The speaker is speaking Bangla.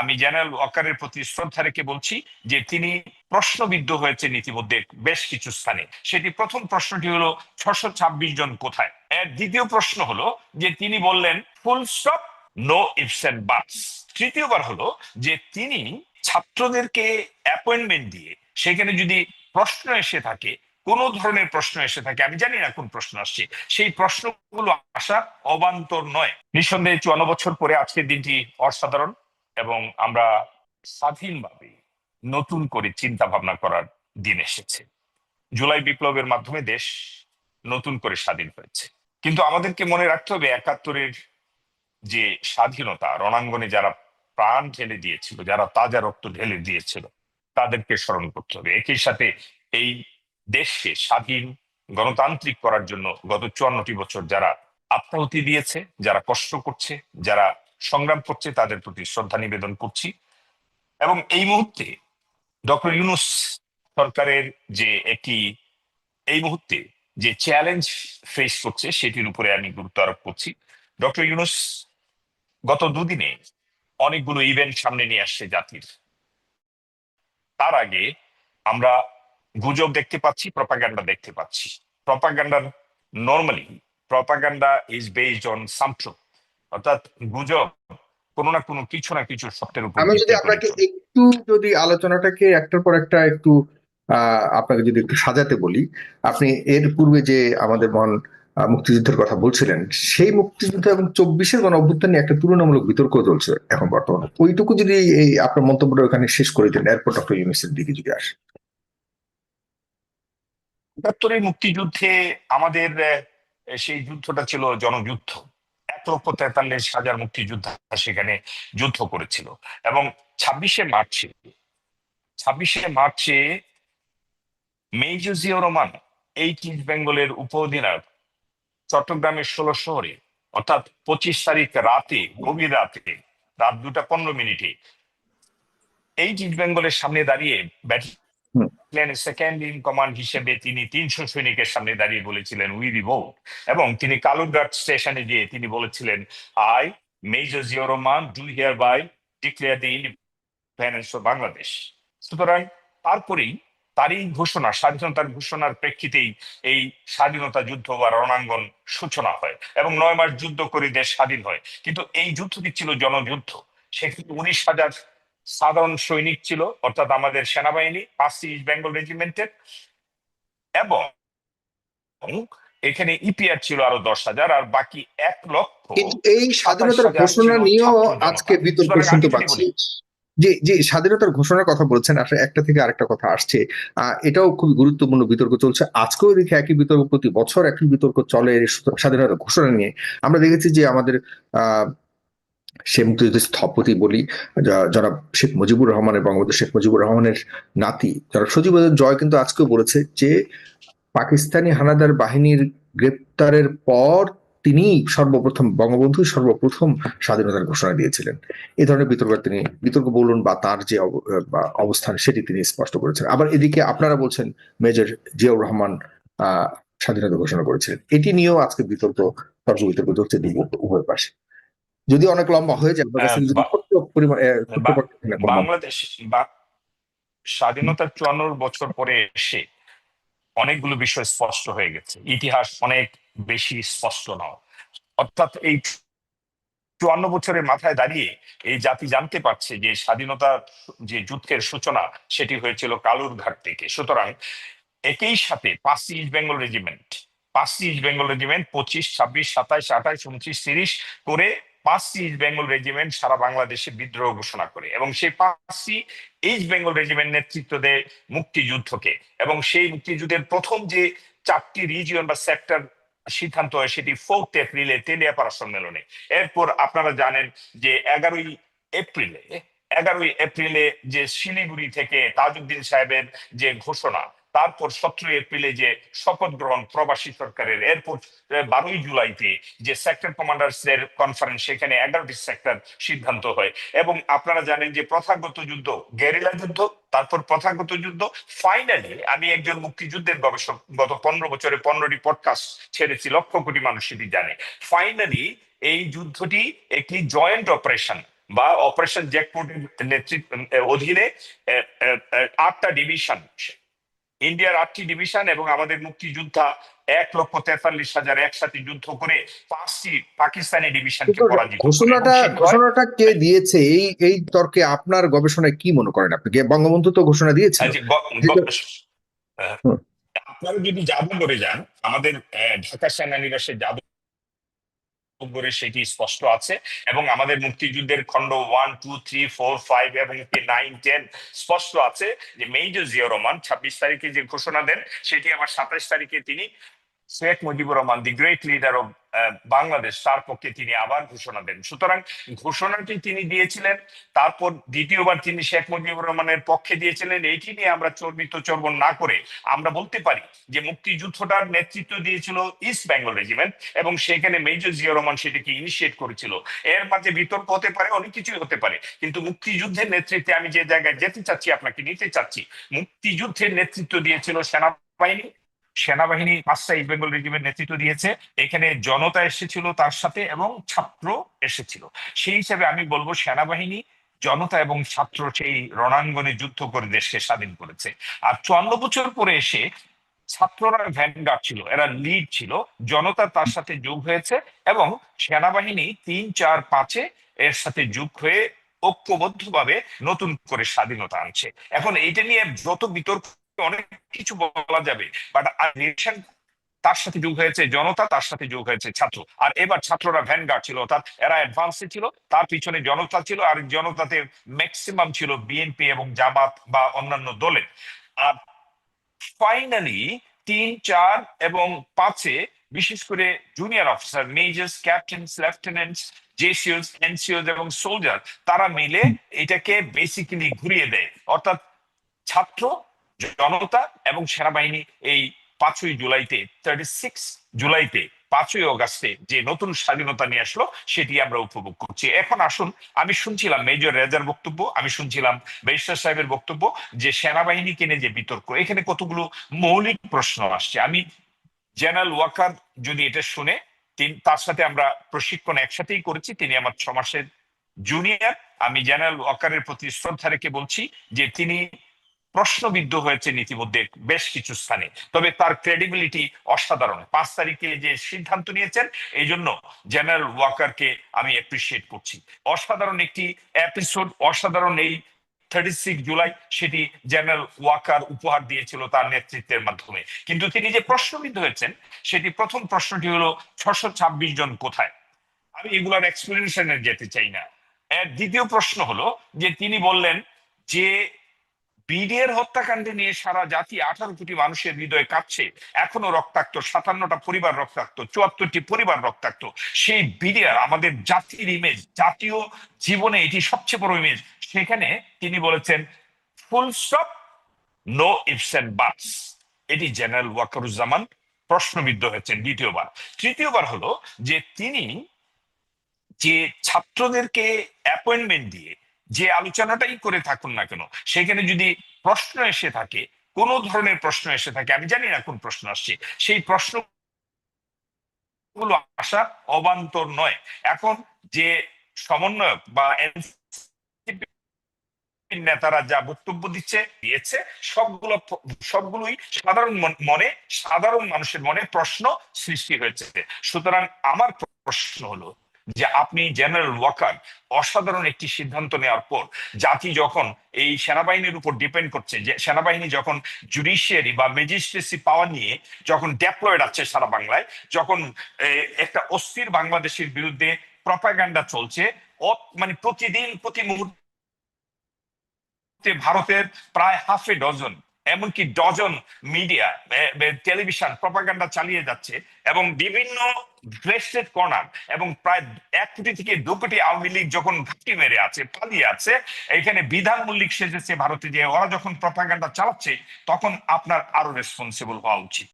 আমি জেনারেল ওয়াকারের প্রতি শ্রদ্ধা রেখে বলছি যে তিনি প্রশ্নবিদ্ধ হয়েছেন ইতিমধ্যে বেশ কিছু স্থানে। সেটি প্রথম প্রশ্নটি হলো, ছশো ছাব্বিশ জন কোথায়? এর দ্বিতীয় প্রশ্ন হলো যে তিনি বললেন, full stop, no ifs and buts. তৃতীয়বার হলো যে তিনি ছাত্রদেরকে অ্যাপয়েন্টমেন্ট দিয়ে সেখানে যদি প্রশ্ন এসে থাকে, কোন ধরনের প্রশ্ন এসে থাকে, আমি জানি না কোন প্রশ্ন আসছে, সেই প্রশ্নগুলো আসা অবান্তর নয়। নিঃসন্দেহে চুয়ান্ন বছর পরে আজকের দিনটি অসাধারণ। এবং আমরা স্বাধীনভাবে নতুন করে চিন্তা ভাবনা করার দিন এসেছে। জুলাই বিপ্লবের মাধ্যমে দেশ নতুন করে স্বাধীন হয়েছে। কিন্তু আমাদেরকে মনে রাখতে হবে, একাত্তরের যে স্বাধীনতা, রণাঙ্গনে যারা প্রাণ ঢেলে দিয়েছিল, যারা তাজা রক্ত ঢেলে দিয়েছিল, তাদেরকে স্মরণ করতে হবে। একই সাথে এই দেশকে স্বাধীন, গণতান্ত্রিক করার জন্য গত চুয়ান্নটি বছর যারা আত্মাহুতি দিয়েছে, যারা কষ্ট করছে, যারা সংগ্রাম করছে, তাদের প্রতি শ্রদ্ধা নিবেদন করছি। এবং এই মুহূর্তে ডক্টর ইউনুস সরকারের যে একটি, এই মুহূর্তে যে চ্যালেঞ্জ ফেস করছে, সেটির উপরে আমি গুরুত্ব আরোপ করছি। ডক্টর ইউনুস গত দুদিনে অনেকগুলো ইভেন্ট সামনে নিয়ে আসছে জাতির। তার আগে আমরা গুজব দেখতে পাচ্ছি প্রপাগান্ডা দেখতে পাচ্ছি। প্রপাগান্ডার normally propaganda is based on some truth অর্থাৎ গুজব কোনো না কোনো কিছু না কিছু সত্যের উপর আমি যদি আপনাকে একটু যদি আলোচনাটাকে একটার পর একটা একটু আপনাকে যদি একটু সাজাতে বলি আপনি এর পূর্বে যে আমাদের আহ, মুক্তিযুদ্ধের কথা বলছিলেন সেই মুক্তিযুদ্ধ এবং চব্বিশের গণ অভ্যুত্থান নিয়ে একটা তুলনামূলক বিতর্ক চলছে এখন বর্তমানে। ওইটুকু যদি এই আপনার মন্তব্যটা ওখানে শেষ করে দিন এরপর ডক্টর ইউনিসের দিকে যদি আসে। একাত্তরের মুক্তিযুদ্ধে আমাদের সেই যুদ্ধটা ছিল জনযুদ্ধ। লক্ষ তেতাল্লিশ হাজার মুক্তিযোদ্ধা সেখানে যুদ্ধ করেছিল। এবং ছাব্বিশে মার্চে ছাব্বিশে মার্চে মেজর জিয়া রহমান এই ইস্ট বেঙ্গলের উপ অধিনায়ক চট্টগ্রামের ষোলো শহরে, অর্থাৎ পঁচিশ তারিখ রাতে, গভীর রাতে, রাত দুটা পনেরো মিনিটে এই ইস্ট বেঙ্গলের সামনে দাঁড়িয়ে ব্যাট হুম। প্লেনের সেকেন্ড ইন কমান্ড হিসেবে তিনি তিনশো সৈনিকের সামনে দাঁড়িয়ে বলেছিলেন উই রিভোল্ট এবং তিনি কালুরঘাট স্টেশনে গিয়ে তিনি বলেছিলেন I major Zia Rahman do hereby declare the independence of Bangladesh সুতরাং তারপরেই তারই ঘোষণা, স্বাধীনতার ঘোষণার প্রেক্ষিতেই এই স্বাধীনতা যুদ্ধ বা রণাঙ্গন সূচনা হয় এবং নয় মাস যুদ্ধ করে দেশ স্বাধীন হয়। কিন্তু এই যুদ্ধটি ছিল জনযুদ্ধ। সেখানে উনিশ হাজার সাধারণ সৈনিক ছিল অর্থাৎ আমাদের সেনাবাহিনী পাঁচটি ইস্ট বেঙ্গল রেজিমেন্টের এবং এখানে ইপিআর ছিল আরও দশ হাজার আর বাকি এক লক্ষ এই স্বাধীনতার ঘোষণা নিয়েও আজকে বিতর্ক শুনতে পাচ্ছি। যে যে স্বাধীনতার ঘোষণার কথা বলছেন আসলে একটা থেকে আরেকটা কথা আসছে। এটাও খুব গুরুত্বপূর্ণ বিতর্ক চলছে। আজকেও দেখি একই বিতর্ক প্রতি বছর একই বিতর্ক চলে স্বাধীনতার ঘোষণা নিয়ে। আমরা দেখেছি যে আমাদের আহ সে স্থপতি বলি, যা- জনাব শেখ মুজিবুর রহমানের বঙ্গবন্ধু শেখ মুজিবুর রহমানের নাতি। জনাব সজীব জয় কিন্তু আজকেও বলেছে যে, পাকিস্তানি হানাদার বাহিনীর গ্রেপ্তারের পর তিনি সর্বপ্রথম, বঙ্গবন্ধু সর্বপ্রথম স্বাধীনতার ঘোষণা দিয়েছিলেন। এ ধরনের বিতর্ক তিনি, বিতর্ক বলুন বা তার যে অবস্থান সেটি তিনি স্পষ্ট করেছেন। আবার এদিকে আপনারা বলছেন, মেজর জিয়াউর রহমান স্বাধীনতা ঘোষণা করেছিলেন। এটি নিয়েও আজকে বিতর্ক, তর্ক বিতর্ক দুই- উভয় পাশে। যদি অনেক লম্বা হয়ে যায় হ্যাঁ, কোনো- বাংলাদেশ বা স্বাধীনতার চুয়ান্ন বছর পরে এসে অনেকগুলো বিষয় স্পষ্ট হয়ে গেছে। ইতিহাস অনেক বেশি স্পষ্ট নাও অর্থাৎ এই চুয়ান্ন বছরের মাথায় দাঁড়িয়ে এই জাতি জানতে পারছে যে স্বাধীনতার যে যুদ্ধের সূচনা সেটি হয়েছিল কালুর ঘাট থেকে। সুতরাং একই সাথে পাঁচটি ইস্ট বেঙ্গল রেজিমেন্ট পাঁচটি ইস্ট বেঙ্গল রেজিমেন্ট পঁচিশ ছাব্বিশ সাতাইশ আঠাইশ উনত্রিশ তিরিশ করে পাঁচটি ইস্ট বেঙ্গল রেজিমেন্ট সারা বাংলাদেশে বিদ্রোহ ঘোষণা করে এবং সেই পাঁচটি ইস্ট বেঙ্গল রেজিমেন্ট নেতৃত্ব দেয় মুক্তিযুদ্ধকে এবং সেই মুক্তিযুদ্ধের প্রথম যে চারটি রিজিয়ন বা সেক্টর সিদ্ধান্ত হয় সেটি ফোর্থ এপ্রিলে তেলিয়াপাড়া সম্মেলনে। এরপর আপনারা জানেন যে এগারোই এপ্রিলে এগারোই এপ্রিলে যে শিলিগুড়ি থেকে তাজউদ্দিন সাহেবের যে ঘোষণা তারপর সতেরোই এপ্রিলে যে শপথ গ্রহণ প্রবাসী সরকারের, এরপর বারোই জুলাইতে যে সেক্টর কমান্ডার্স এর কনফারেন্স সেখানে এগারোটি সেক্টর সিদ্ধান্ত হয়। এবং আপনারা জানেন যে প্রথাগত যুদ্ধ, গেরিলা যুদ্ধ, তারপর প্রথাগত যুদ্ধ ফাইনালি আমি একজন মুক্তিযুদ্ধের গবেষক, গত পনেরো বছরে পনেরোটি পডকাস্ট ছেড়েছি, লক্ষ কোটি মানুষ সেটি জানে। ফাইনালি এই যুদ্ধটি একটি জয়েন্ট অপারেশন বা অপারেশন জ্যাকপোর্টের নেতৃত্ব অধীনে আটটা ডিভিশন ইন্ডিয়ার আটটি ডিভিশন এবং আমাদের মুক্তিযোদ্ধা এক লক্ষ তেতাল্লিশ হাজার একসাথে যুদ্ধ করে পাঁচটি পাকিস্তানি ডিভিশনকে পরাজিত ঘোষণাটা ঘোষণাটা কে দিয়েছে? এই এই তর্কে আপনার গবেষণায় কি মনে করেন আপনি? বঙ্গবন্ধু তো ঘোষণা দিয়েছিল। আচ্ছা। আপনারা যদি জাদুঘরে যান আমাদের ঢাকা সেনানিবাসের জাদুঘরে সেটি স্পষ্ট আছে। এবং আমাদের মুক্তিযুদ্ধের খণ্ড one two three four five এবং নাইন টেন স্পষ্ট আছে যে মেজর জিয়া রহমান ছাব্বিশ তারিখে যে ঘোষণা দেন, সেটি আবার সাতাশ তারিখে তিনি Sheikh Mujibur Rahman the great leader of Bangladesh তার পক্ষে তিনি আবার ঘোষণা দেন। সুতরাং ঘোষণাটি তিনি দিয়েছিলেন, তারপর দ্বিতীয়বার তিনি শেখ মুজিবুর রহমানের পক্ষে দিয়েছিলেন, এইটি নিয়ে আমরা চর্বিত চর্বণ না করে আমরা বলতে পারি যে মুক্তিযুদ্ধটার নেতৃত্ব দিয়েছিল ইস্ট বেঙ্গল রেজিমেন্ট এবং সেখানে মেজর জিয়া রহমান সেটিকে ইনিশিয়েট করেছিল। এর মাঝে বিতর্ক হতে পারে, অনেক কিছুই হতে পারে, কিন্তু মুক্তিযুদ্ধের নেতৃত্বে আমি যে জায়গায় যেতে চাচ্ছি, আপনাকে নিতে চাচ্ছি, মুক্তিযুদ্ধের নেতৃত্ব দিয়েছিল সেনাবাহিনী সেনাবাহিনী পাঁচটা ইস্ট বেঙ্গল রেজিমেন্ট নেতৃত্ব দিয়েছে। এখানে জনতা এসেছিল তার সাথে এবং ছাত্র এসেছিল। সেই হিসেবে আমি বলব সেনাবাহিনী, জনতা এবং ছাত্র সেই রণাঙ্গনে যুদ্ধ করে দেশকে স্বাধীন করেছে। আর চুয়ান্ন বছর পরে এসে ছাত্ররা ভ্যানগার্ড ছিল, এরা লিড ছিল, জনতা তার সাথে যোগ হয়েছে এবং সেনাবাহিনী তিন, চার, পাঁচে এর সাথে যোগ হয়ে ঐক্যবদ্ধভাবে নতুন করে স্বাধীনতা আনছে। এখন এইটা নিয়ে যত বিতর্ক অনেক কিছু বলা যাবে বাট নিশন তার সাথে যোগ হয়েছে, জনতা তার সাথে যোগ হয়েছে, ছাত্র। আর এবার ছাত্ররা ভ্যানগার্ড ছিল, অর্থাৎ এরা অ্যাডভান্সে ছিল, তার পিছনে জনতা ছিল, আর জনতাতে ম্যাক্সিমাম ছিল বিএনপি এবং জামাত বা অন্যান্য দলের আর ফাইনালি তিন, চার এবং পাঁচে বিশেষ করে junior officer majors captains lieutenants জেসিওস NCOs এবং সোলজার তারা মিলে এটাকে বেসিক্যালি ঘুরিয়ে দেয়। অর্থাৎ ছাত্র জনতা এবং সেনাবাহিনী এই পাঁচই জুলাইতে থার্টি সিক্স জুলাইতে, পাঁচই অগাস্টে যে নতুন স্বাধীনতা নিয়ে আসলো, সেটি আমরা উপভোগ করছি। এখন আসুন, আমি শুনছিলাম মেজর রেজার বক্তব্য, আমি শুনছিলাম বেশার সাহেবের বক্তব্য, যে সেনাবাহিনীকে নিয়ে যে বিতর্ক, এখানে কতগুলো মৌলিক প্রশ্ন আসছে। আমি জেনারেল ওয়াকার যদি এটা শুনে, তিন- তার সাথে আমরা প্রশিক্ষণ একসাথেই করেছি, তিনি আমার ছ মাসের জুনিয়র। আমি জেনারেল ওয়াকারের প্রতি শ্রদ্ধা রেখে বলছি যে তিনি প্রশ্নবিদ্ধ হয়েছে ইতিমধ্যে বেশ কিছু স্থানে। তবে তার ক্রেডিবিলিটি অসাধারণ। পাঁচ তারিখে যে সিদ্ধান্ত নিয়েছেন এই জন্য জেনারেল ওয়াকারকে আমি অ্যাপ্রিসিয়েট করছি। অসাধারণ একটি এপিসোড অসাধারণ এই থার্টি সিক্স জুলাই সেটি জেনারেল ওয়াকার উপহার দিয়েছিল তার নেতৃত্বের মাধ্যমে। কিন্তু তিনি যে প্রশ্নবিদ্ধ হয়েছেন, সেটি প্রথম প্রশ্নটি হলো, ছশো ছাব্বিশ জন কোথায়? আমি এগুলোর এক্সপ্লেনেশনে যেতে চাই না। দ্বিতীয় প্রশ্ন হলো যে তিনি বললেন যে বিডিএর হত্যাকাণ্ডে নিয়ে সারা জাতি আঠারো কোটি মানুষের হৃদয়ে কাঁপছে। এখনও রক্তাক্ত, সাতান্নটা পরিবার রক্তাক্ত, চুয়াত্তরটি পরিবার রক্তাক্ত। সেই বিডিআর, আমাদের জাতির ইমেজ জাতীয় জীবনে এটি সবচেয়ে বড় ইমেজ সেখানে তিনি বলেছেন full stop no ifs and buts এটি জেনারেল ওয়াকারুজ্জামান প্রশ্নবিদ্ধ হয়েছেন দ্বিতীয়বার। তৃতীয়বার হলো যে তিনি যে ছাত্রদেরকে অ্যাপয়েন্টমেন্ট দিয়ে যে আলোচনাটাই করে থাকুন না কেন, সেখানে যদি প্রশ্ন এসে থাকে, কোন ধরনের প্রশ্ন এসে থাকে, আমি জানি না কোন প্রশ্ন আসছে, সেই প্রশ্নগুলো আসা অবান্তর নয়। এখন যে সমন্বয়ক বা নেতারা যা বক্তব্য দিচ্ছে, দিয়েছে, সবগুলো সবগুলোই সাধারণ মন- মনে, সাধারণ মানুষের মনে প্রশ্ন সৃষ্টি হয়েছে। সুতরাং আমার প্রশ্ন হলো যে আপনি জেনারেল ওয়াকার অসাধারণ একটি সিদ্ধান্ত নেওয়ার পর জাতি যখন এই সেনাবাহিনীর উপর ডিপেন্ড করছে, যে সেনাবাহিনী যখন জুডিশিয়ারি বা ম্যাজিস্ট্রেসি পাওয়ার নিয়ে যখন ডেপ্লয়েড আছে সারা বাংলায়, যখন একটা অস্থির বাংলাদেশের বিরুদ্ধে প্রপাগান্ডা চলছে মানে প্রতিদিন, প্রতি মুহূর্তে ভারতের প্রায় হাফ এ ডজন এমনকি ডজন মিডিয়া টেলিভিশন প্রপাগান্ডা চালিয়ে যাচ্ছে এবং বিভিন্ন ব্রেস্টেড কর্নার এবং প্রায় এক কোটি থেকে দু কোটি আওয়ামী লীগ যখন ঘাঁটি মেরে আছে, পালিয়ে আছে, এখানে বিধান মল্লিক সেজেছে ভারতে যে ওরা যখন প্রপাগান্ডা চালাচ্ছে, তখন আপনার আরও রেসপন্সিবল হওয়া উচিত।